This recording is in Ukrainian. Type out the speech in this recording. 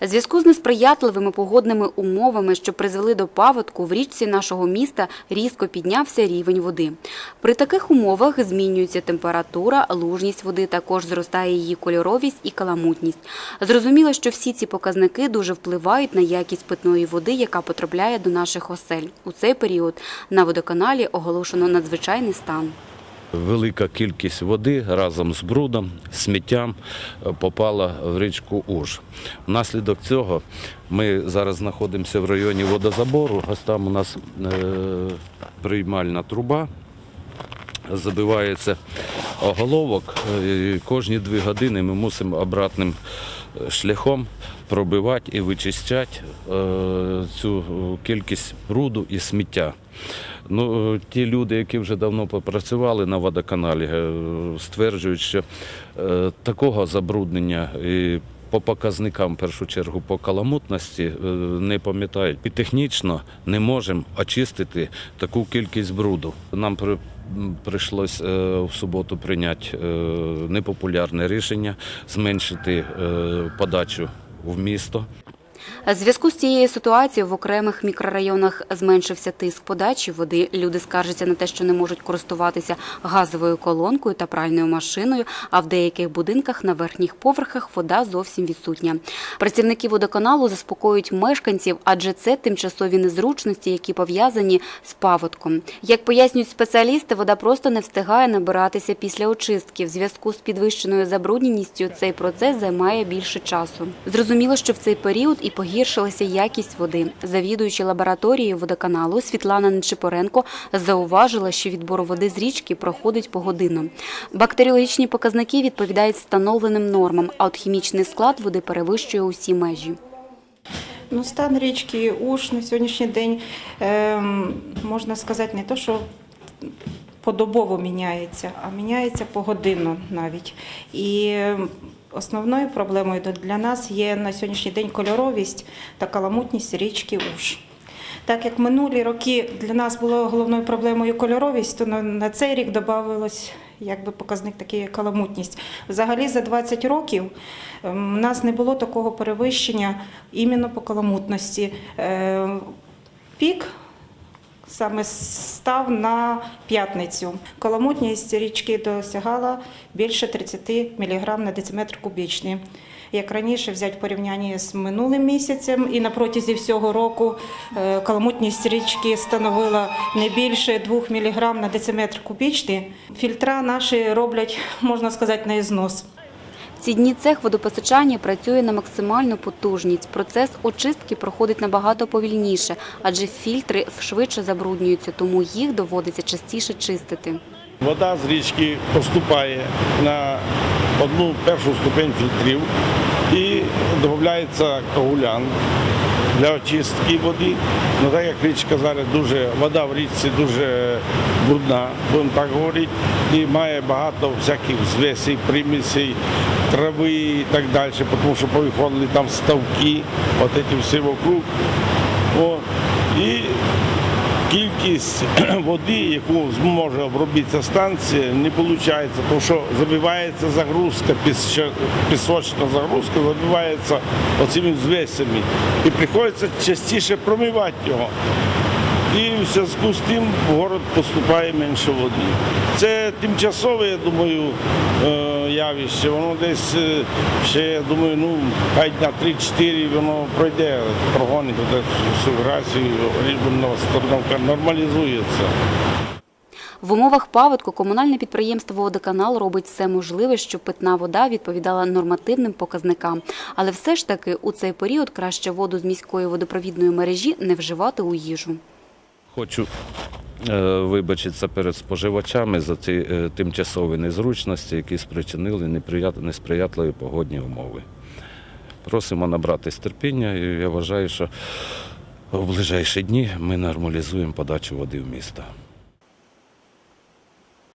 Зв'язку з несприятливими погодними умовами, що призвели до паводку, в річці нашого міста різко піднявся рівень води. При таких умовах змінюється температура, лужність води, також зростає її кольоровість і каламутність. Зрозуміло, що всі ці показники дуже впливають на якість питної води, яка потрапляє до наших осель. У цей період на водоканалі оголошено надзвичайний стан. Велика кількість води разом з брудом, сміттям е, попала в річку Уж. Внаслідок цього ми зараз знаходимося в районі водозабору. Ось там у нас е, приймальна труба. Забивається оголовок. е, і Кожні дві години ми мусимо обратним шляхом пробивати і вичищати цю кількість бруду і сміття. Ну, е, ті люди, які вже давно попрацювали на водоканалі, е, стверджують, що е, такого забруднення і по показникам, в першу чергу, по каламутності не пам'ятають. І технічно не можемо очистити таку кількість бруду. Нам при, прийшлось в суботу прийняти непопулярне рішення зменшити подачу в місто. Зв'язку з цією ситуацією в окремих мікрорайонах зменшився тиск подачі води. Люди скаржаться на те, що не можуть користуватися газовою колонкою та пральною машиною, а в деяких будинках на верхніх поверхах вода зовсім відсутня. Працівники водоканалу заспокоюють мешканців, адже це тимчасові незручності, які пов'язані з паводком. Як пояснюють спеціалісти, вода просто не встигає набиратися після очистки. В зв'язку з підвищеною забрудненістю цей процес займає більше часу. Зрозуміло, що в цей період і погіршилася якість води. Завідуючи лабораторією водоканалу Світлана Нечипоренко зауважила, що відбор води з річки проходить погодинно. Бактеріологічні показники відповідають встановленим нормам, а от хімічний склад води перевищує усі межі. Ну, стан річки Уж на сьогоднішній день ем, можна сказати не то, що подобово міняється, а міняється погодинно навіть. І ем, основною проблемою для нас є на сьогоднішній день кольоровість та каламутність річки Уж. Так як минулі роки для нас було головною проблемою кольоровість, то на, цей рік додавалось якби показник такий каламутність. Взагалі за 20 років ем, у нас не було такого перевищення іменно по каламутності. Е, Пік саме став на п'ятницю. Каламутність річки досягала більше 30 мг на дециметр кубічний. Як раніше взяти в порівнянні з минулим місяцем, і на протязі всього року е, каламутність річки становила не більше 2 мг на дециметр кубічний. Фільтра наші роблять, можна сказати, на ізнос. Ці дні цех водопостачання працює на максимальну потужність. Процес очистки проходить набагато повільніше, адже фільтри швидше забруднюються, тому їх доводиться частіше чистити. Вода з річки поступає на одну першу ступень фільтрів і додається коагулянт для очистки води. Ну так як річка зараз дуже, вода в річці дуже брудна, будемо так говорити, і має багато всяких звесей, примісей, трави і так далі, тому що повиходили там ставки, от ці всі вокруг. О, і кількість води, яку зможе обробитися станція, не виходить, тому що забивається загрузка, пісочна загрузка забивається оцими звесями. І приходиться частіше промивати його. І в зв'язку з тим город поступає менше води. Це тимчасове, я думаю, е, явище. Воно десь е, ще, я думаю, ну, хай на 3-4 воно пройде, прогонить цю грацію, рівно нормалізується. В умовах паводку комунальне підприємство «Водоканал» робить все можливе, щоб питна вода відповідала нормативним показникам. Але все ж таки у цей період краще воду з міської водопровідної мережі не вживати у їжу. Хочу е, вибачитися перед споживачами за ці е, тимчасові незручності, які спричинили несприятливі погодні умови. Просимо набратись терпіння, і я вважаю, що в ближайші дні ми нормалізуємо подачу води в місто.